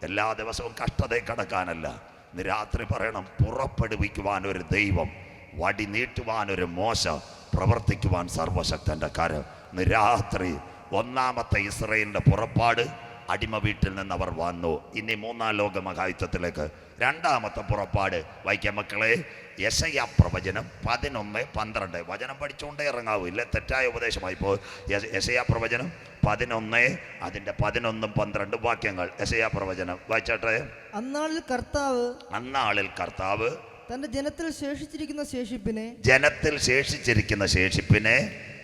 എല്ലാ ദിവസവും കഷ്ടതയെ കടക്കാനല്ല. രാത്രി പറയണം പുറപ്പെടുവിക്കുവാൻ ഒരു ദൈവം വടി നീട്ടുവാൻ ഒരു മോശ പ്രവർത്തിക്കുവാൻ സർവശക്തന്റെ കരം. രാത്രി ഒന്നാമത്തെ ഇസ്രയേലിന്റെ പുറപ്പാട് അടിമ വീട്ടിൽ നിന്ന് അവർ വന്നു. ഇനി മൂന്നാം ലോക മഹായുദ്ധത്തിലേക്ക് രണ്ടാമത്തെ പുറപ്പാട് വായിക്കാം മക്കളെ. യശയ പ്രവചനം പതിനൊന്ന് പന്ത്രണ്ട്. വചനം പഠിച്ചുകൊണ്ടേ ഇറങ്ങാവൂ. ഇല്ല തെറ്റായ ഉപദേശമായി ഇപ്പോൾ യശയ പ്രവചനം പതിനൊന്ന് അതിന്റെ പതിനൊന്നും പന്ത്രണ്ടും വാക്യങ്ങൾ. യശയ പ്രവചനം വായിച്ചാട്ടെ. അന്നാളിൽ കർത്താവ് അന്നാളിൽ കർത്താവ് തന്റെ ജനത്തിൽ ശേഷിച്ചിരിക്കുന്ന ശേഷിപ്പിനെ ജനത്തിൽ ശേഷിച്ചിരിക്കുന്ന ശേഷിപ്പിനെ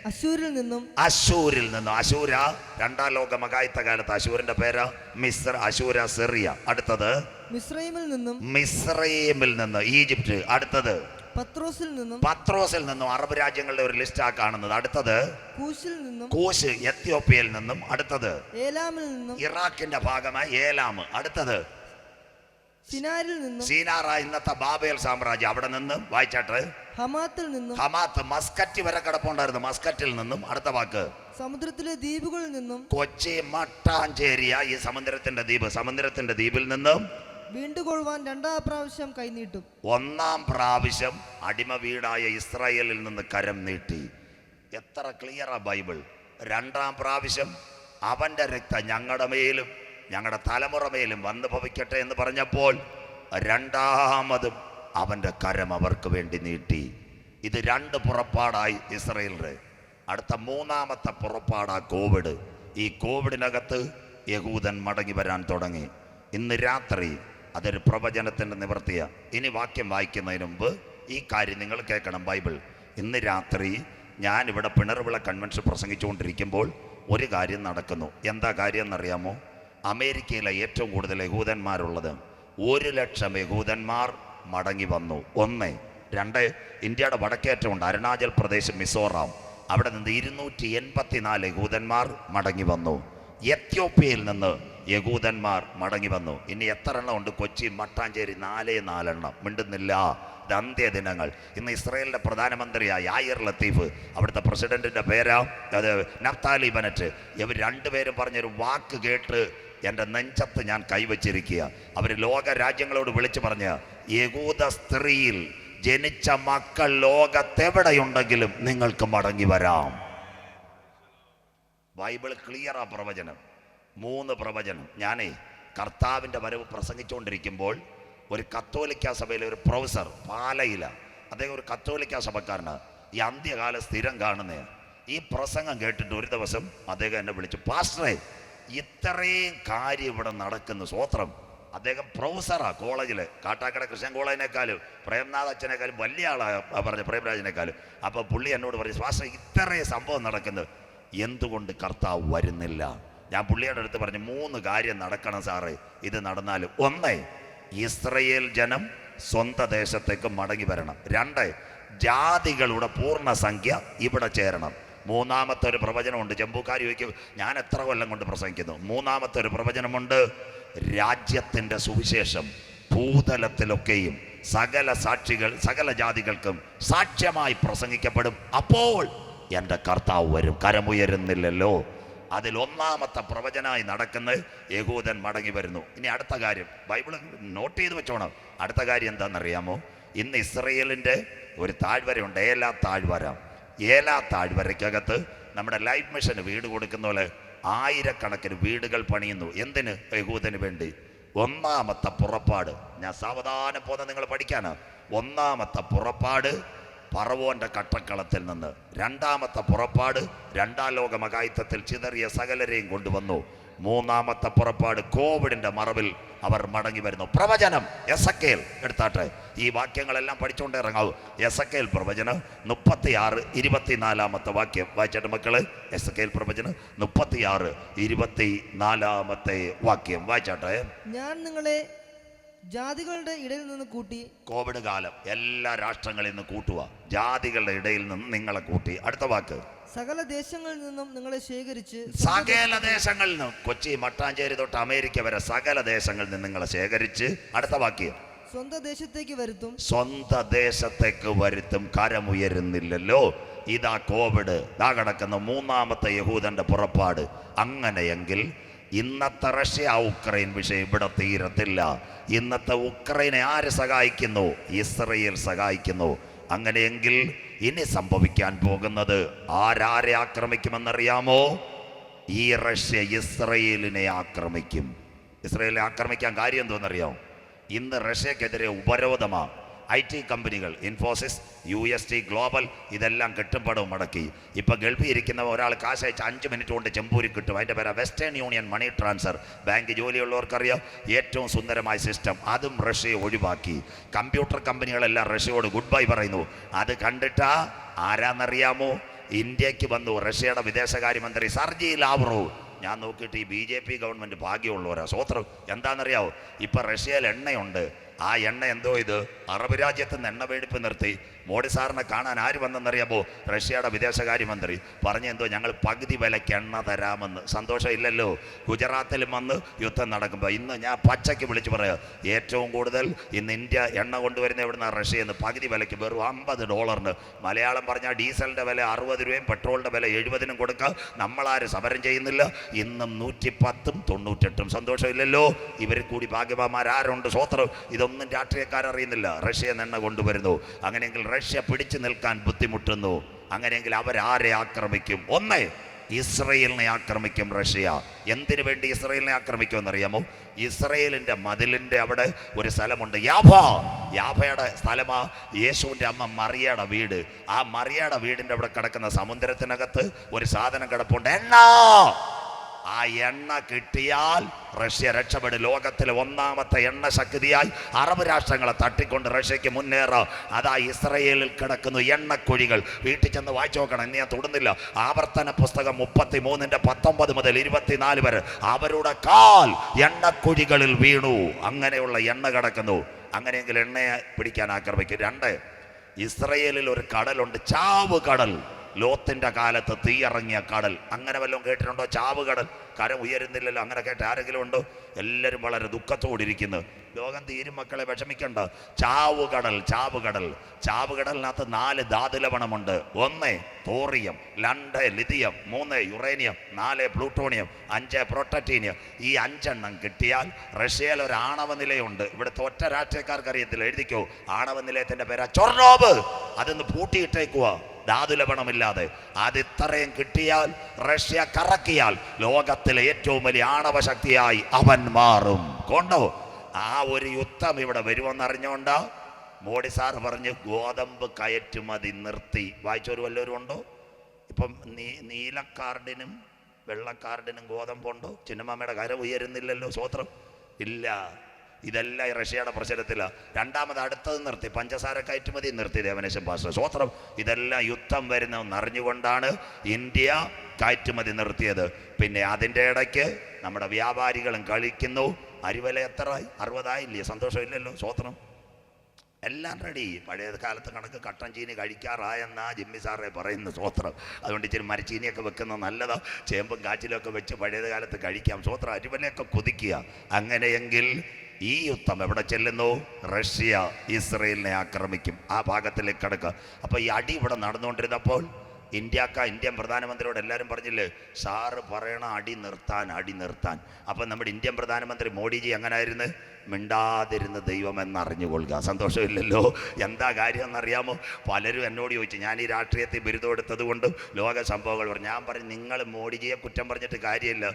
അശൂരിൽ നിന്നും അശൂരിൽ നിന്നും. അശൂര രണ്ടാം ലോക മകായത്ത കാലത്ത് അശൂരിന്റെ പേര്? മിസ്ര അശൂര സിറിയ. അടുത്തത്? മിസ്രൈമിൽ നിന്നും മിസ്രൈമിൽ നിന്ന്. ഈജിപ്റ്റ് അടുത്തത്? പത്രോസിൽ നിന്നും പത്രോസിൽ നിന്നും അറബ് രാജ്യങ്ങളുടെ ഒരു ലിസ്റ്റാ കാണുന്നത്. അടുത്തത്? കൂശിൽ നിന്നും കൂശ് എത്യോപ്യയിൽ നിന്നും. അടുത്തത്? ഏലാമിൽ നിന്നും ഇറാഖിന്റെ ഭാഗമായി ഏലാം. അടുത്തത്? സിനാരിൽ നിന്നും സീനാറ ഇന്നത്തെ ബാബേൽ സാമ്രാജ്യം. അവിടെ നിന്നും വായിച്ചാട്ട്. ഹമാത്തിൽ നിന്നും ഹമാത്ത് മസ്കറ്റ് വരെ കിടപ്പുണ്ടായിരുന്നു. മസ്കറ്റിൽ നിന്നും അടുത്ത വാക്ക്. സമുദ്രത്തിലെ ദ്വീപുകളിൽ നിന്നും കൊച്ചി മട്ടാഞ്ചേരിയ ഈ സമുദ്രത്തിന്റെ ദ്വീപ്. സമുദ്രത്തിന്റെ ദ്വീപിൽ നിന്നും വീണ്ടുകൊള്ളുവാൻ രണ്ടാം പ്രാവശ്യം കൈനീട്ടും ഒന്നാം പ്രാവശ്യം അടിമ വീടായ ഇസ്രായേലിൽ നിന്ന് കരം നീട്ടി. എത്ര ക്ലിയറാ ബൈബിൾ. രണ്ടാം പ്രാവശ്യം അവന്റെ രക്തം ഞങ്ങളുടെ മേലും ഞങ്ങളുടെ തലമുറ മേലും വന്നു ഭവിക്കട്ടെ എന്ന് പറഞ്ഞപ്പോൾ രണ്ടാമതും അവന്റെ കരം അവർക്ക് വേണ്ടി നീട്ടി. ഇത് രണ്ട് പുറപ്പാടായി ഇസ്രയേലിന്. അടുത്ത മൂന്നാമത്തെ പുറപ്പാടാ കോവിഡ്. ഈ കോവിഡിനകത്ത് യഹൂദൻ മടങ്ങി വരാൻ തുടങ്ങി. ഇന്ന് രാത്രി അതൊരു പ്രവചനത്തിന്റെ നിവർത്തിയ. ഇനി വാക്യം വായിക്കുന്നതിന് മുമ്പ് ഈ കാര്യം നിങ്ങൾ കേൾക്കണം ബൈബിൾ. ഇന്ന് രാത്രി ഞാൻ ഇവിടെ പിണർവിള കൺവെൻഷൻ പ്രസംഗിച്ചുകൊണ്ടിരിക്കുമ്പോൾ ഒരു കാര്യം നടക്കുന്നു. എന്താ കാര്യം എന്നറിയാമോ? അമേരിക്കയിലെ ഏറ്റവും കൂടുതൽ യഹൂദന്മാരുള്ളത് ഒരു ലക്ഷം യഹൂദന്മാർ മടങ്ങി വന്നു. ഒന്ന് രണ്ട് ഇന്ത്യയുടെ വടക്കേറ്റമുണ്ട്. അരുണാചൽ പ്രദേശ് മിസോറാം. അവിടെ നിന്ന് ഇരുന്നൂറ്റി എൺപത്തിനാല് യഹൂദന്മാർ മടങ്ങി വന്നു. എത്യോപ്യയിൽ നിന്ന് യഹൂദന്മാർ മടങ്ങി വന്നു. ഇനി എത്ര എണ്ണം ഉണ്ട്? കൊച്ചി മട്ടാഞ്ചേരി നാലേ നാലെണ്ണം. മിണ്ടുന്നില്ല. ഇത് അന്ത്യദിനങ്ങൾ. ഇന്ന് ഇസ്രയേലിന്റെ പ്രധാനമന്ത്രിയായ ആയിർ ലത്തീഫ് അവിടുത്തെ പ്രസിഡന്റിന്റെ പേരാ? അത് നഫ്താലി ബനറ്റ്. ഇവർ രണ്ടുപേരും പറഞ്ഞൊരു വാക്ക് കേട്ട് എന്റെ നെഞ്ചത്ത് ഞാൻ കൈവച്ചിരിക്കുക. അവർ ലോക രാജ്യങ്ങളോട് വിളിച്ചു പറഞ്ഞ് യഹൂദ സ്ത്രീയിൽ ജനിച്ച മക്കൾ ലോകത്തെവിടെയുണ്ടെങ്കിലും നിങ്ങൾക്ക് മടങ്ങി വരാം. ബൈബിൾ ക്ലിയറാ പ്രവചനം. മൂന്ന് പ്രവചനം. ഞാനേ കർത്താവിന്റെ വരവ് പ്രസംഗിച്ചുകൊണ്ടിരിക്കുമ്പോൾ ഒരു കത്തോലിക്ക സഭയിലെ ഒരു പ്രൊഫസർ പാലയില അദ്ദേഹം ഒരു കത്തോലിക്ക സഭക്കാരനാണ് ഈ അന്ത്യകാല സ്ഥിരം കാണുന്നേ ഈ പ്രസംഗം കേട്ടിട്ട് ഒരു ദിവസം അദ്ദേഹം എന്നെ വിളിച്ചു പാസ്റ്ററെ ഇത്രയും കാര്യം ഇവിടെ നടക്കുന്ന. സ്വോത്രം അദ്ദേഹം പ്രൊഫസറാ കോളേജിൽ കാട്ടാക്കട കൃഷ്ണൻ കോളേജിനേക്കാളും പ്രേംനാഥ് അച്ഛനേക്കാളും വലിയ ആളാണ് പറഞ്ഞ പ്രേംരാജിനേക്കാളും. അപ്പോൾ പുള്ളി എന്നോട് പറഞ്ഞു ശ്വാസം ഇത്രയും സംഭവം നടക്കുന്നത് എന്തുകൊണ്ട് കർത്താവ് വരുന്നില്ല? ഞാൻ പുള്ളിയുടെ അടുത്ത് പറഞ്ഞു മൂന്ന് കാര്യം നടക്കണം സാറേ. ഇത് നടന്നാൽ ഒന്ന് ഇസ്രയേൽ ജനം സ്വന്തം ദേശത്തേക്ക് മടങ്ങി വരണം. രണ്ട് ജാതികളുടെ പൂർണ സംഖ്യ ഇവിടെ ചേരണം. മൂന്നാമത്തെ ഒരു പ്രവചനമുണ്ട്. ജമ്പൂക്കാരി ചോദിക്കും ഞാൻ എത്ര കൊല്ലം കൊണ്ട് പ്രസംഗിക്കുന്നു? മൂന്നാമത്തെ ഒരു പ്രവചനമുണ്ട് രാജ്യത്തിന്റെ സുവിശേഷം ഭൂതലത്തിലൊക്കെയും സകല സാക്ഷികൾ സകല ജാതികൾക്കും സാക്ഷ്യമായി പ്രസംഗിക്കപ്പെടും. അപ്പോൾ എന്റെ കർത്താവ് വരും. കരമുയരുന്നില്ലല്ലോ. അതിൽ ഒന്നാമത്തെ പ്രവചനമായി നടക്കുന്ന യഹൂദൻ മടങ്ങി വരുന്നു. ഇനി അടുത്ത കാര്യം ബൈബിൾ നോട്ട് ചെയ്ത് വെച്ചോണം. അടുത്ത കാര്യം എന്താണെന്നറിയാമോ? ഇന്ന് ഇസ്രയേലിന്റെ ഒരു താഴ്വരയുണ്ട് ഏലാ താഴ്വര. ഏലാ താഴ്വരയ്ക്കകത്ത് നമ്മുടെ ലൈഫ് മിഷന് വീട് കൊടുക്കുന്ന പോലെ ആയിരക്കണക്കിന് വീടുകൾ പണിയുന്നു. എന്തിന്? യഹൂദന് വേണ്ടി. ഒന്നാമത്തെ പുറപ്പാട്. ഞാൻ സാവധാനം പോന്ന നിങ്ങൾ പഠിക്കാനാ. ഒന്നാമത്തെ പുറപ്പാട് പറവോന്റെ കട്ടക്കളത്തിൽ നിന്ന്. രണ്ടാമത്തെ പുറപ്പാട് രണ്ടാം ലോക ചിതറിയ സകലരെയും കൊണ്ടുവന്നു. മൂന്നാമത്തെ പുറപ്പാട് കോവിഡിന്റെ മറവിൽ അവർ മടങ്ങി വരുന്നു. പ്രവചനം എസക്കേൽ. എടുത്താട്ടെ ഈ വാക്യങ്ങളെല്ലാം പഠിച്ചുകൊണ്ട് ഇറങ്ങാവൂ. എസക്കേൽ പ്രവചനം മുപ്പത്തിയാറ് ഇരുപത്തിനാലാമത്തെ വാക്യം. വായിച്ചിട്ട് മക്കൾ എസക്കേൽ പ്രവചനം മുപ്പത്തിയാറ് ഇരുപത്തിനാലാമത്തെ വാക്യം. വായിച്ചാട്ടെ. ഞാൻ നിങ്ങളെ ജാതികളുടെ ഇടയിൽ നിന്ന് കൂട്ടി കോവിഡ് കാലം എല്ലാ രാഷ്ട്രങ്ങളിൽ നിന്ന് കൂട്ടുക ജാതികളുടെ ഇടയിൽ നിന്ന് നിങ്ങളെ കൂട്ടി. അടുത്ത വാക്ക്. സകല ദേശങ്ങളിൽ നിന്നും നിങ്ങളെ ശേഖരിച്ച് സകല ദേശങ്ങളിൽ നിന്നും. കൊച്ചി മട്ടാഞ്ചേരി തൊട്ട് അമേരിക്ക വരെ സകല ദേശങ്ങളിൽ നിന്ന് നിങ്ങളെ ശേഖരിച്ച്. അടുത്ത വാക്യം സ്വന്തം ദേശത്തേക്ക് വരുത്തും. സ്വന്ത ദേശത്തേക്ക് വരുത്തും. കരമുയരുന്നില്ലല്ലോ. ഇതാ കോവിഡ്. ഇതാ കിടക്കുന്ന മൂന്നാമത്തെ യഹൂദന്റെ പുറപ്പാട്. അങ്ങനെയെങ്കിൽ ഇന്നത്തെ റഷ്യ ഉക്രൈൻ വിഷയം ഇവിടെ തീരത്തില്ല. ഇന്നത്തെ ഉക്രൈനെ ആര് സഹായിക്കുന്നു? ഇസ്രയേൽ സഹായിക്കുന്നു. അങ്ങനെയെങ്കിൽ ഇനി സംഭവിക്കാൻ പോകുന്നത് ആരാരെ ആക്രമിക്കുമെന്നറിയാമോ? ഈ റഷ്യ ഇസ്രയേലിനെ ആക്രമിക്കും. ഇസ്രയേലിനെ ആക്രമിക്കാൻ കാര്യം എന്തോന്നറിയാമോ? ഇന്ന് റഷ്യക്കെതിരെ ഉപരോധമാണ് ഐ ടി കമ്പനികൾ Infosys U S T Global ഇതെല്ലാം കെട്ടുംപടവും മടക്കി. ഇപ്പൊ ഗൾഫിൽ ഇരിക്കുന്ന ഒരാൾ കാശ് അയച്ച് അഞ്ച് മിനിറ്റ് കൊണ്ട് ചെമ്പൂരി കിട്ടും. അതിന്റെ പേരാ Western Union money transfer. Bank ജോലിയുള്ളവർക്കറിയാം ഏറ്റവും സുന്ദരമായ സിസ്റ്റം. അതും റഷ്യയെ ഒഴിവാക്കി. കമ്പ്യൂട്ടർ കമ്പനികളെല്ലാം റഷ്യയോട് ഗുഡ് ബൈ പറയുന്നു. അത് കണ്ടിട്ടാ ആരാന്നറിയാമോ? ഇന്ത്യയ്ക്ക് വന്നു റഷ്യയുടെ വിദേശകാര്യമന്ത്രി സർജി ലാവ്റോവ് ഞാൻ നോക്കിയിട്ട് ഈ ബി ജെ പി ഗവൺമെന്റ് ഭാഗ്യമുള്ളവരാ. സ്വോത്രം എന്താണെന്നറിയാവോ ഇപ്പൊ റഷ്യയിൽ എണ്ണയുണ്ട്. ആ എണ്ണ എന്തോ ഇത്? അറബ് രാജ്യത്ത് നിന്ന് എണ്ണ വേടിപ്പ് നിർത്തി. മോഡി സാറിനെ കാണാൻ ആര് വന്നെന്നറിയാമോ? റഷ്യയുടെ വിദേശകാര്യമന്ത്രി. പറഞ്ഞു എന്തോ ഞങ്ങൾ പകുതി വിലയ്ക്ക് എണ്ണ തരാമെന്ന്. സന്തോഷമില്ലല്ലോ. ഗുജറാത്തിലും വന്ന് യുദ്ധം നടക്കുമ്പോൾ ഇന്ന് ഞാൻ പച്ചയ്ക്ക് വിളിച്ചു പറയാം ഏറ്റവും കൂടുതൽ ഇന്ന് ഇന്ത്യ എണ്ണ കൊണ്ടുവരുന്ന എവിടുന്ന റഷ്യ എന്ന്? പകുതി വിലയ്ക്ക് വെറും അമ്പത് ഡോളറിന്. മലയാളം പറഞ്ഞാൽ ഡീസലിന്റെ വില അറുപത് രൂപയും പെട്രോളിന്റെ വില എഴുപതിനും കൊടുക്കുക നമ്മളാരും സമരം ചെയ്യുന്നില്ല. ഇന്നും നൂറ്റി പത്തും തൊണ്ണൂറ്റെട്ടും. സന്തോഷമില്ലല്ലോ. ഇവർ കൂടി ഭാഗ്യവാന്മാരാരുണ്ട്. സ്വോത്രം ഇതൊന്നും രാഷ്ട്രീയക്കാരറിയുന്നില്ല. റഷ്യ എണ്ണ കൊണ്ടുവരുന്നു. അങ്ങനെയെങ്കിൽ റഷ്യ പിടിച്ചു നിൽക്കാൻ ബുദ്ധിമുട്ടുന്നു. അങ്ങനെയെങ്കിൽ അവരാരെ ആക്രമിക്കും. ഒന്ന് ഇസ്രയേലിനെ ആക്രമിക്കും റഷ്യ. എന്തിനു വേണ്ടി ഇസ്രയേലിനെ ആക്രമിക്കുമെന്നറിയാമോ ഇസ്രയേലിന്റെ മതിലിന്റെ അവിടെ ഒരു സ്ഥലമുണ്ട്. യാഭ. യാഭയുടെ സ്ഥലമാ യേശുവിന്റെ അമ്മ മറിയയുടെ വീട്. ആ മറിയയുടെ വീടിന്റെ അവിടെ കിടക്കുന്ന സമുദ്രത്തിനകത്ത് ഒരു സാധനം കിടപ്പുണ്ട്. എണ്ണ. ആ എണ്ണ കിട്ടിയാൽ റഷ്യ രക്ഷപ്പെടും. ലോകത്തിലെ ഒന്നാമത്തെ എണ്ണ ശക്തിയായി അറബ് രാഷ്ട്രങ്ങളെ തട്ടിക്കൊണ്ട് റഷ്യക്ക് മുന്നേറാം. അതാ ഇസ്രയേലിൽ കിടക്കുന്നു എണ്ണക്കുഴികൾ. വീട്ടിൽ ചെന്ന് വായിച്ചു നോക്കണം ഇനി ഞാൻ തൊടുന്നില്ല. ആവർത്തന പുസ്തകം മുപ്പത്തി മൂന്നിന്റെ പത്തൊമ്പത് മുതൽ ഇരുപത്തിനാല് വരെ. അവരുടെ കാൽ എണ്ണക്കുഴികളിൽ വീണു. അങ്ങനെയുള്ള എണ്ണ കിടക്കുന്നു. അങ്ങനെയെങ്കിൽ എണ്ണയെ പിടിക്കാൻ ആക്രമിക്കും. രണ്ട് ഇസ്രയേലിൽ ഒരു കടലുണ്ട് ചാവ് കടൽ ലോത്തിന്റെ കാലത്ത് തീയിറങ്ങിയ കടൽ. അങ്ങനെ വല്ലതും കേട്ടിട്ടുണ്ടോ? ചാവ് കടൽ. കരം ഉയരുന്നില്ലല്ലോ. അങ്ങനെ കേട്ട ആരെങ്കിലും ഉണ്ടോ? എല്ലാവരും വളരെ ദുഃഖത്തോടിരിക്കുന്നു ലോകം തീരും മക്കളെ വിഷമിക്കണ്ട. ചാവ് കടൽ ചാവ് കടൽ. ചാവ് കടലിനകത്ത് നാല് ധാതുലവണമുണ്ട്. ഒന്ന് തോറിയം രണ്ട് ലിഥിയം മൂന്ന് യുറേനിയം നാല് പ്ലൂട്ടോണിയം അഞ്ച് പ്രൊട്ടറ്റീനിയം. ഈ അഞ്ചെണ്ണം കിട്ടിയാൽ റഷ്യയിൽ ഒരു ആണവ നിലയുണ്ട്. ഇവിടുത്തെ ഒറ്റ രാഷ്ട്രീയക്കാർക്ക് അറിയത്തില്ല എഴുതിക്കോ. ആണവ നിലയത്തിന്റെ പേരാ ചൊർണോബ്. അതൊന്ന് പൂട്ടിയിട്ടേക്കുക ധാതുലവണമില്ലാതെ അത് ഇത്രയും കിട്ടിയാൽ റഷ്യ കറക്കിയാൽ ലോകത്തിലെ ഏറ്റവും വലിയ ആണവ ശക്തിയായി അവൻ മാറും. കൊണ്ടോ? ആ ഒരു യുദ്ധം ഇവിടെ വരുമെന്നറിഞ്ഞുകൊണ്ടാ മോഡി സാർ പറഞ്ഞ് ഗോതമ്പ് കയറ്റുമതി നിർത്തി. വായിച്ചൊരു വല്ലവരും ഉണ്ടോ? ഇപ്പം നീ നീല കാർഡിനും വെള്ള കാർഡിനും ഗോതമ്പുണ്ടോ? ചിന്നമ്മയുടെ കര ഉയരുന്നില്ലല്ലോ സ്വോത്രം ഇല്ല. ഇതെല്ലാം ഈ റഷ്യയുടെ പ്രശ്നത്തിലാണ് രണ്ടാമത് അടുത്തത് നിർത്തി. പഞ്ചസാര കയറ്റുമതി നിർത്തി ദേവനേശൻ പാസ്റ്റർ. സ്വോത്രം. ഇതെല്ലാം യുദ്ധം വരുന്ന അറിഞ്ഞുകൊണ്ടാണ് ഇന്ത്യ കയറ്റുമതി നിർത്തിയത്. പിന്നെ അതിന്റെ ഇടയ്ക്ക് നമ്മുടെ വ്യാപാരികളും കളിക്കുന്നു. അരിവില എത്രയായി അറുപതായില്ലേ? സന്തോഷമില്ലല്ലോ? സ്വോത്രം. എല്ലാം റെഡി പഴയ കാലത്ത് കണക്ക് കട്ടൻ ചീനി കഴിക്കാറായെന്നാ ജിമ്മി സാറേ പറയുന്ന സ്വോത്രം. അതുകൊണ്ട് ഇച്ചിരി മരച്ചീനിയൊക്കെ വെക്കുന്ന നല്ലതാ. ചേമ്പും കാച്ചിലും ഒക്കെ വെച്ച് പഴയ കാലത്ത് കഴിക്കാം. സ്വോത്രം. അരിവലയൊക്കെ കൊതിക്കുക. അങ്ങനെയെങ്കിൽ ഈ യുദ്ധം എവിടെ ചെല്ലുന്നു? റഷ്യ ഇസ്രയേലിനെ ആക്രമിക്കും. ആ ഭാഗത്തിലേക്ക് കിടക്കുക. അപ്പോൾ ഈ അടി ഇവിടെ നടന്നുകൊണ്ടിരുന്നപ്പോൾ ഇന്ത്യക്ക ഇന്ത്യൻ പ്രധാനമന്ത്രിയോട് എല്ലാവരും പറഞ്ഞില്ലേ സാറ് പറയണ അടി നിർത്താൻ അടി നിർത്താൻ. അപ്പം നമ്മുടെ ഇന്ത്യൻ പ്രധാനമന്ത്രി മോഡിജി എങ്ങനായിരുന്നു? മിണ്ടാതിരുന്ന് ദൈവം എന്നറിഞ്ഞുകൊള്ളുക സന്തോഷമില്ലല്ലോ. എന്താ കാര്യം എന്നറിയാമോ പലരും എന്നോട് ചോദിച്ചു ഞാൻ ഈ രാഷ്ട്രീയത്തിൽ ബിരുദം എടുത്തത് കൊണ്ട് ലോക സംഭവങ്ങൾ പറഞ്ഞു. ഞാൻ പറഞ്ഞു നിങ്ങൾ മോഡിജിയെ കുറ്റം പറഞ്ഞിട്ട് കാര്യമില്ല.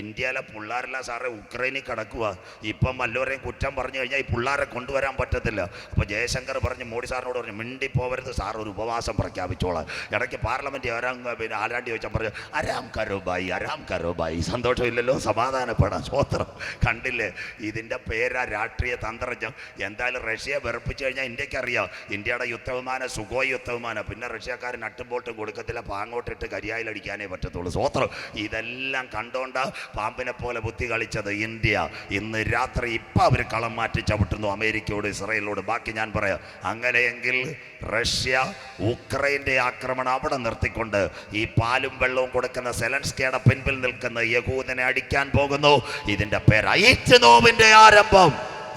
ഇന്ത്യയിലെ പിള്ളേരെല്ലാം സാറേ ഉക്രൈനിൽ കിടക്കുക ഇപ്പം വല്ലവരെയും കുറ്റം പറഞ്ഞു കഴിഞ്ഞാൽ ഈ പിള്ളേരെ കൊണ്ടുവരാൻ പറ്റത്തില്ല. അപ്പോൾ ജയശങ്കർ പറഞ്ഞു മോഡി സാറിനോട് പറഞ്ഞു മിണ്ടി പോവരുത് സാർ ഒരു ഉപവാസം പ്രഖ്യാപിച്ചോളാം ഇടയ്ക്ക് പാർലമെന്റ് ഒരാം പിന്നെ ആരാണ്ടി ചോദിച്ചാൽ പറഞ്ഞു അരാം കരോബായി അരാം കരോബായി സന്തോഷമില്ലല്ലോ സമാധാനപ്പെടാം സ്വോത്രം കണ്ടില്ലേ? ഇതിന്റെ പേരാ രാഷ്ട്രീയ തന്ത്രജ്ഞം? എന്തായാലും റഷ്യയെ വെറുപ്പിച്ചു കഴിഞ്ഞാൽ ഇന്ത്യയ്ക്ക് അറിയാം ഇന്ത്യയുടെ യുദ്ധവിമാനം സുഖോയ് യുദ്ധവിമാനം. പിന്നെ റഷ്യക്കാരൻ നട്ടും ബോൾട്ടും കൊടുക്കത്തില്ല. പാങ്ങോട്ടിട്ട് കരിയായിലടിക്കാനേ പറ്റത്തുള്ളൂ. സ്വോത്രം ഇതെല്ലാം കണ്ടോണ്ട പാമ്പിനെ പോലെ ബുദ്ധി കളിച്ചത് ഇന്ത്യ. ഇന്ന് രാത്രി ഇപ്പം അവർ കളം മാറ്റി ചവിട്ടുന്നു അമേരിക്കയോട് ഇസ്രയേലിനോട്. ബാക്കി ഞാൻ പറയാം. അങ്ങനെയെങ്കിൽ റഷ്യ ഉക്രൈന്റെ ആക്രമണം അവിടെ നിർത്തിക്കൊണ്ട് ഈ പാലും വെള്ളവും കൊടുക്കുന്ന സെലൻസ്കിയുടെ പിൻപിൽ നിൽക്കുന്ന യഹൂദനെ അടിക്കാൻ പോകുന്നു. ഇതിന്റെ പേര് ഐറ്റ് നോവിന്റെ ആരംഭം.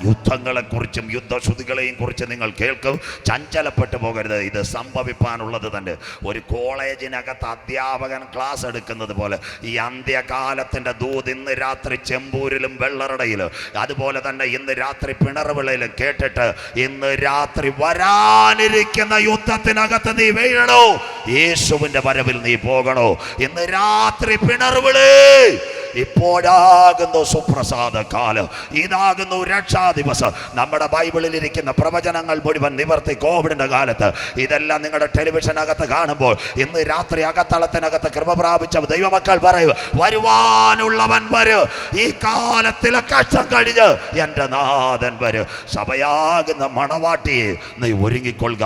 യുദ്ധങ്ങളെക്കുറിച്ചും യുദ്ധശ്രുതികളെയും കുറിച്ച് നിങ്ങൾ കേൾക്കും. ചഞ്ചലപ്പെട്ടു പോകരുത്. ഇത് സംഭവിപ്പാനുള്ളത് തന്നെ. ഒരു കോളേജിനകത്ത് അധ്യാപകൻ ക്ലാസ് എടുക്കുന്നത് പോലെ ഈ അന്ത്യകാലത്തിന്റെ ദൂത് ഇന്ന് രാത്രി ചെമ്പൂരിലും വെള്ളറടയിലും. അതുപോലെ തന്നെ ഇന്ന് രാത്രി പിണറുവിളയിലും കേട്ടിട്ട് ഇന്ന് രാത്രി വരാനിരിക്കുന്ന യുദ്ധത്തിനകത്ത് നീ വീഴണോ? യേശുവിന്റെ വരവിൽ നീ പോകണോ? ഇന്ന് രാത്രി പിണറുവിളി ഇപ്പോഴാകുന്നു സുപ്രസാദ കാലം ഇതാകുന്നു രക്ഷാ ദിവസം നമ്മുടെ ബൈബിളിൽ ഇരിക്കുന്ന പ്രവചനങ്ങൾ മുഴുവൻ നിവർത്തി കോവിഡിന്റെ കാലത്ത്. ഇതെല്ലാം നിങ്ങളുടെ ടെലിവിഷനകത്ത് കാണുമ്പോൾ ഇന്ന് രാത്രി അകത്തളത്തിനകത്ത് കൃപ പ്രാപിച്ച ദൈവമക്കൾ പറയൂ വരുവാനുള്ളവൻ വരൂ. ഈ കാലത്തിലെ കഷ്ടം കഴിഞ്ഞ് എന്റെ നാഥൻ വരൂ. സഭയാകുന്ന മണവാട്ടിയെ നീ ഒരുങ്ങിക്കൊള്ളുക.